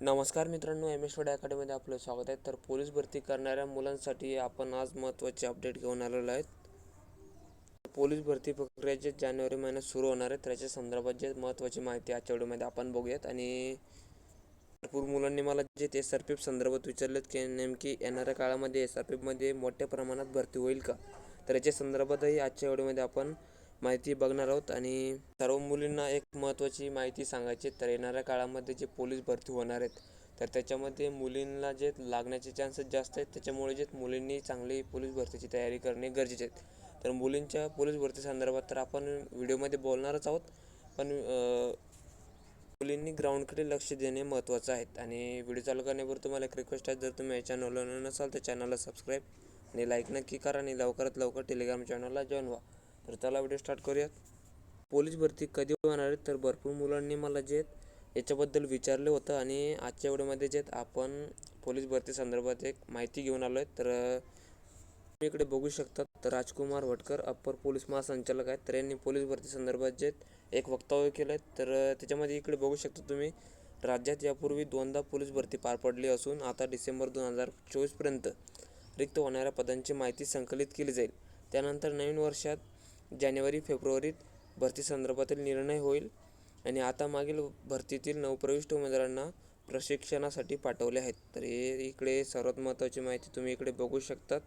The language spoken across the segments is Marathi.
नमस्कार मित्रांनो एम एस वाडे अकॅडमीमध्ये आपलं स्वागत आहे. तर पोलीस भरती करणाऱ्या मुलांसाठी आपण आज महत्त्वाचे अपडेट घेऊन आलेलो आहेत. पोलीस भरती प्रक्रिया जे जानेवारी महिन्यात सुरू होणार आहे त्याच्या संदर्भात जे महत्त्वाची माहिती आजच्या व्हिडिओमध्ये आपण बघूयात. आणि भरपूर मुलांनी मला जे एस आर पी एफ संदर्भात विचारलेत की नेमकी येणाऱ्या काळामध्ये एस आर पी एफमध्ये मोठ्या प्रमाणात भरती होईल का? तर याच्या संदर्भातही आजच्या व्हिडिओमध्ये आपण माहिती बघणार आहोत आणि सर्व मुलींना एक महत्त्वाची माहिती सांगायची तर येणाऱ्या काळामध्ये जे पोलीस भरती होणार आहेत तर त्याच्यामध्ये मुलींना जे लागण्याचे चान्सेस जास्त आहेत त्याच्यामुळे जे मुलींनी चांगली पोलीस भरतीची तयारी करणे गरजेचे आहेत. तर मुलींच्या पोलीस भरती संदर्भात तर आपण व्हिडिओमध्ये बोलणारच आहोत पण मुलींनी ग्राउंडकडे लक्ष देणे महत्त्वाचं आहे आणि व्हिडिओ चालू करण्यावर तुम्हाला एक रिक्वेस्ट आहे जर तुम्ही या चॅनलला नसाल तर चॅनलला सबस्क्राईब आणि लाईक नक्की करा आणि लवकरात लवकर टेलिग्राम चॅनलला जॉईन व्हा. तर चला व्हिडिओ स्टार्ट करूयात. पोलीस भरती कधी होणार आहे? तर भरपूर मुलांनी मला जे याच्याबद्दल विचारलं होतं आणि आजच्या व्हिडिओमध्ये जे आपण पोलीस भरती संदर्भात एक माहिती घेऊन आलो आहे तर तुम्ही इकडे बघू शकता तर राजकुमार भटकर अप्पर पोलीस महासंचालक आहेत. तर यांनी पोलीस भरती संदर्भात जे एक वक्तव्य केलं आहे तर त्याच्यामध्ये इकडे बघू शकता तुम्ही राज्यात यापूर्वी दोनदा पोलीस भरती पार पडली असून आता डिसेंबर दोन हजार चोवीसपर्यंत रिक्त होणाऱ्या पदांची माहिती संकलित केली जाईल. त्यानंतर नवीन वर्षात जानेवारी फेब्रुवारीत भरती संदर्भातील निर्णय होईल आणि आता मागील भरतीतील नवप्रविष्ट उमेदवारांना प्रशिक्षणासाठी पाठवले आहेत. तर हे इकडे सर्वात महत्त्वाची माहिती तुम्ही इकडे बघू शकतात.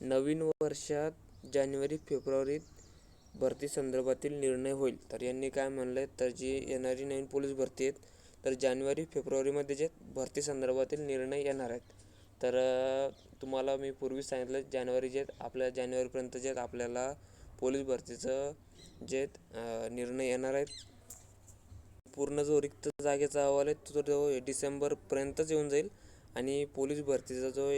नवीन वर्षात जानेवारी फेब्रुवारीत भरती संदर्भातील निर्णय होईल. तर यांनी काय म्हणलं आहे तर जी येणारी नवीन पोलीस भरती आहेत तर जानेवारी फेब्रुवारीमध्ये जे भरती संदर्भातील निर्णय येणार आहेत तर तुम्हाला मी पूर्वी सांगितलं जानेवारी जे आपल्या जानेवारीपर्यंत जे आपल्याला पोलीस भरतीचं जे निर्णय येणार आहेत. पूर्ण जो रिक्त जागेचा अहवाल आहे तो जो डिसेंबरपर्यंतच येऊन जाईल आणि पोलीस भरतीचा जो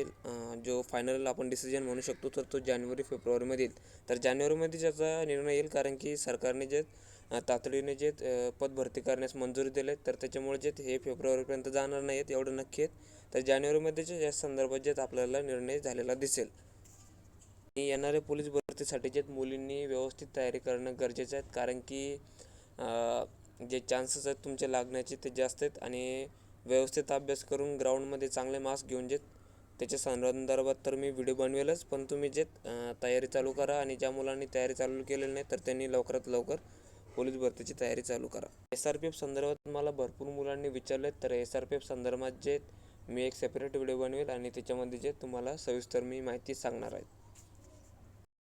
जो फायनल आपण डिसिजन म्हणू शकतो तर तो जानेवारी फेब्रुवारीमध्ये येईल. तर जानेवारीमध्ये ज्याचा निर्णय येईल कारण की सरकारने जे तातडीने जे पद भरती करण्यास मंजुरी दिले तर त्याच्यामुळे जे हे फेब्रुवारीपर्यंत जाणार नाही आहेत एवढं नक्की आहेत. तर जानेवारीमध्ये या संदर्भात जे आपल्याला निर्णय झालेला दिसेल. आणि येणाऱ्या पोलीस भरतीसाठी जे मुलींनी व्यवस्थित तयारी करणं गरजेचं आहे कारण की जे चान्सेस आहेत तुमचे लागण्याचे ते जास्त आहेत आणि व्यवस्थित अभ्यास करून ग्राउंडमध्ये चांगले मार्क्स घेऊन जे त्याच्या संदर्भात तर मी व्हिडिओ बनवेलच पण तुम्ही जे तयारी चालू करा आणि ज्या मुलांनी तयारी चालू केलेली नाही तर त्यांनी लवकरात लवकर पोलीस भरतीची तयारी चालू करा. एस आर पी एफ संदर्भात मला भरपूर मुलांनी विचारले तर एस आर पी एफ संदर्भात जे मी एक सेपरेट व्हिडिओ बनवेल आणि त्याच्यामध्ये जे तुम्हाला सविस्तर मी माहिती सांगणार आहे.